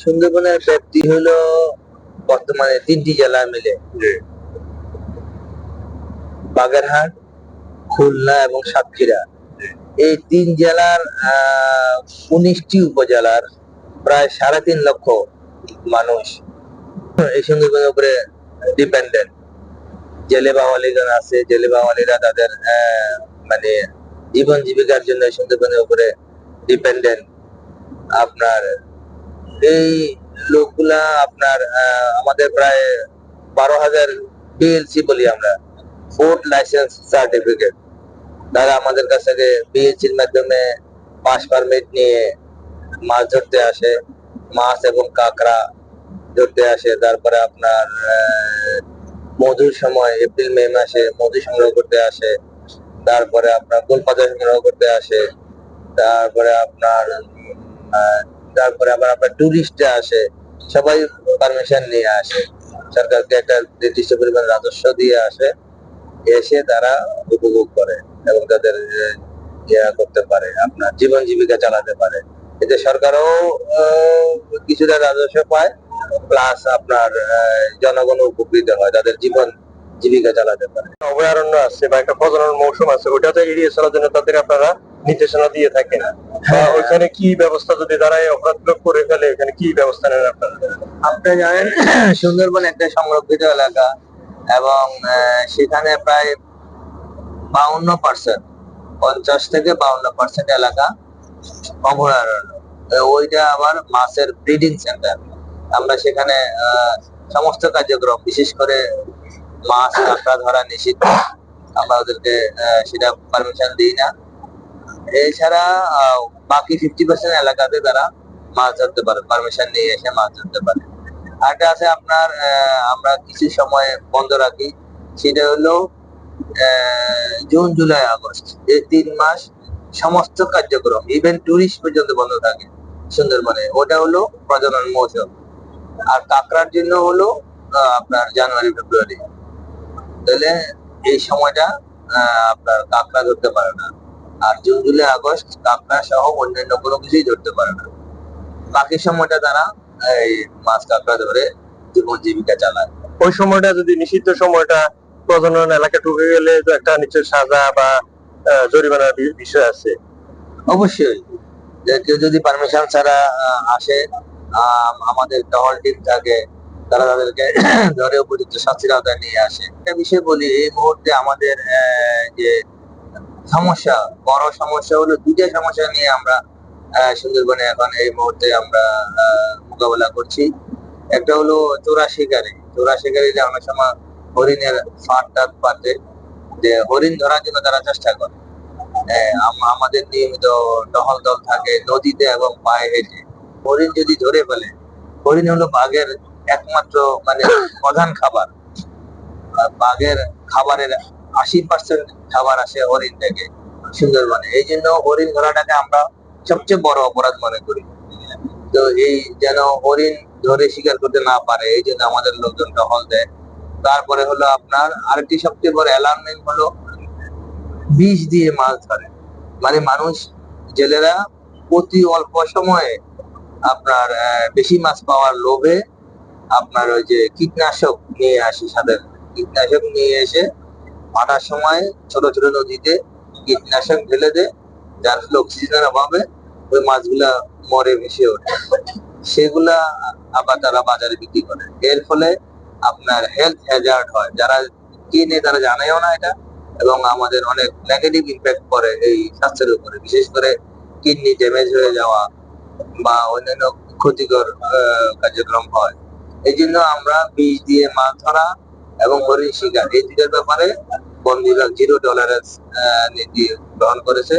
সুন্দরবনের ব্যাপ্তি হলো বর্তমানে তিনটি জেলা মিলে। বাগেরহাট খুলনা এবং সাতক্ষীরা। এই তিন জেলার উনিশটি উপজেলার প্রায় সাড়ে তিন লক্ষ মানুষ এই সুন্দরবনের উপরে ডিপেন্ডেন্ট জেলে বাঙালিগণ আছে জেলে বাঙালিরা তাদের আহ, মানে জীবন জীবিকার জন্য এই সুন্দরবনের উপরে ডিপেন্ডেন্ট আপনার এই লোকগুলা আপনার আমাদের প্রায় বারো হাজার বিএলসি বলি আমরা। ফুড লাইসেন্স সার্টিফিকেট তারা আমাদের কাছ থেকে বিএলসির মাধ্যমে পাস পারমিট নিয়ে মাছ ধরতে আসে। মাছ এবং কাঁকড়া ধরতে আসে। তারপরে আপনার মধুর সময়, এপ্রিল, মে মাসে মধু সংগ্রহ করতে আসে। তারপরে আপনার গোলপাতা সংগ্রহ করতে আসে। তারপরে আপনার তারপরে আবার আপনার টুরিস্টরা আসে, সবাই পারমিশন নিয়ে আসে। সরকারকে একটা নির্দিষ্ট পরিমাণ রাজস্ব দিয়ে আসে, এসে তারা উপভোগ করে এবং তাদের ইয়া করতে পারে, আপনার জীবন জীবিকা চালাতে পারে। এতে সরকারও কিছুটা রাজস্ব পায় প্লাস আপনার জনগণ উপকৃত হয়, তাদের জীবন জীবিকা চালাতে পারে। অভয়ারণ্য আছে বা একটা প্রজনন মৌসুম আছে ওটাতে এড়িয়ে চলার জন্য তাদের আপনারা নির্দেশনা দিয়ে থাকেন বা হ্যাঁ। ওইখানে কি ব্যবস্থা যদি তারা এই অপরাধগুলো করে ফেলে এখানে কি ব্যবস্থা নেন আপনারা? আপনি জানেন সুন্দরবন একটা সংরক্ষিত এলাকা এবং সেখানে প্রায় বাউন্ন পার্সেন্ট পঞ্চাশ থেকে বাউন্ন পার্সেন্ট এলাকা অভয়ারণ্য। ওইটা আবার মাছের ব্রিডিং সেন্টার আমরা সেখানে সমস্ত কার্যক্রম বিশেষ করে মাছ কাঁকড়া ধরা নিষিদ্ধ। আমরা ওদেরকে সেটা পারমিশন দিই না। এছাড়া বাকি ফিফটি পার্সেন্ট এলাকাতে তারা মাছ ধরতে পারে পারমিশন নিয়ে এসে মাছ ধরতে পারে। আরেকটা আছে আপনার আমরা কিছু সময় বন্ধ রাখি, সেটা হলো জুন, জুলাই, আগস্ট। এই তিন মাস সমস্ত কার্যক্রম ইভেন টুরিস্ট পর্যন্ত বন্ধ থাকে সুন্দরবনে। ওটা হলো প্রজনন মৌসুম। আর কাঁকড়ার জন্য হলো আপনার জানুয়ারি, ফেব্রুয়ারি। তাহলে এই সময়টা আপনার কাঁকড়া ধরতে পারে না। আর জুন জুলাই আগস্ট কাঁকড়া সহ অন্যান্য কোনো কিছুই ধরতে পারে না। বাকি সময়টা তারা এই মাছ কাঁকড়া ধরে জীবন জীবিকা চালায়। ওই সময়টা যদি নিষিদ্ধ সময়টা প্রজনন এলাকা ঢুকে গেলে তো একটা নিশ্চয় সাজা বা জরিমানার বিষয় আছে। অবশ্যই। যে কেউ যদি পারমিশন ছাড়া আসে আম, আমাদের টহল টিম থাকে তারা তাদেরকে ধরে উপযুক্ত শাস্তির আওতায় নিয়ে আসে। একটা বিষয় বলি এই মুহূর্তে আমাদের আহ, যে সমস্যা, বড় সমস্যা হলো দুইটা সমস্যা নিয়ে আমরা সুন্দরবনে এখন এই মুহূর্তে আমরা মোকাবেলা করছি। একটা হলো চোরা শিকারি। চোরা শিকারীরা অনেক সময় হরিণের ফাঁদ টাদ পাতে। যে হরিণ ধরার জন্য তারা চেষ্টা করে। আম- আমাদের নিয়মিত টহল দল থাকে নদীতে এবং পায়ে হেঁটে। হরিণ যদি ধরে ফেলে, হরিণ হলো বাঘের একমাত্র মানে প্রধান খাবার। বাঘের খাবারের আশি পার্সেন্ট খাবার আসে হরিণ থেকে সুন্দরবনে। এই জন্য হরিণ ধরাটাকে আমরা সবচেয়ে বড় অপরাধ মনে করি। তো এই যেন হরিণ ধরে শিকার করতে না পারে, এই জন্য আমাদের লোকজন টহল দেয়। তারপরে হলো আপনার আরেকটি সবচেয়ে বড় অ্যালার্মিং হলো বিষ দিয়ে মাছ ধরে। মানে মানুষ, জেলেরা অতি অল্প সময়ে আপনার বেশি মাছ পাওয়ার লোভে আপনার ওই যে কীটনাশক নিয়ে আসে সাথে কীটনাশক নিয়ে এসে ভাটার সময় ছোট ছোট নদীতে কীটনাশক ঢেলে দেয়, যার ফলে অক্সিজেনের অভাবে ওই মাছগুলা মরে ভেসে ওঠে। সেগুলা আবার তারা বাজারে বিক্রি করে। এর ফলে আপনার হেলথ হ্যাজার্ড হয়। যারা কিনে তারা জানেও না এটা, এবং আমাদের অনেক নেগেটিভ ইম্প্যাক্ট পড়ে এই স্বাস্থ্যের উপরে। বিশেষ করে কিডনি ড্যামেজ হয়ে যাওয়া বা অন্যান্য ক্ষতিকর কার্যক্রম হয়। এই জন্য আমরা বিষ দিয়ে মাছ ধরা এবং হরিণ শিকার এই দুটার ব্যাপারে বন বিভাগ জিরো টলারেন্স নীতি গ্রহণ করেছে।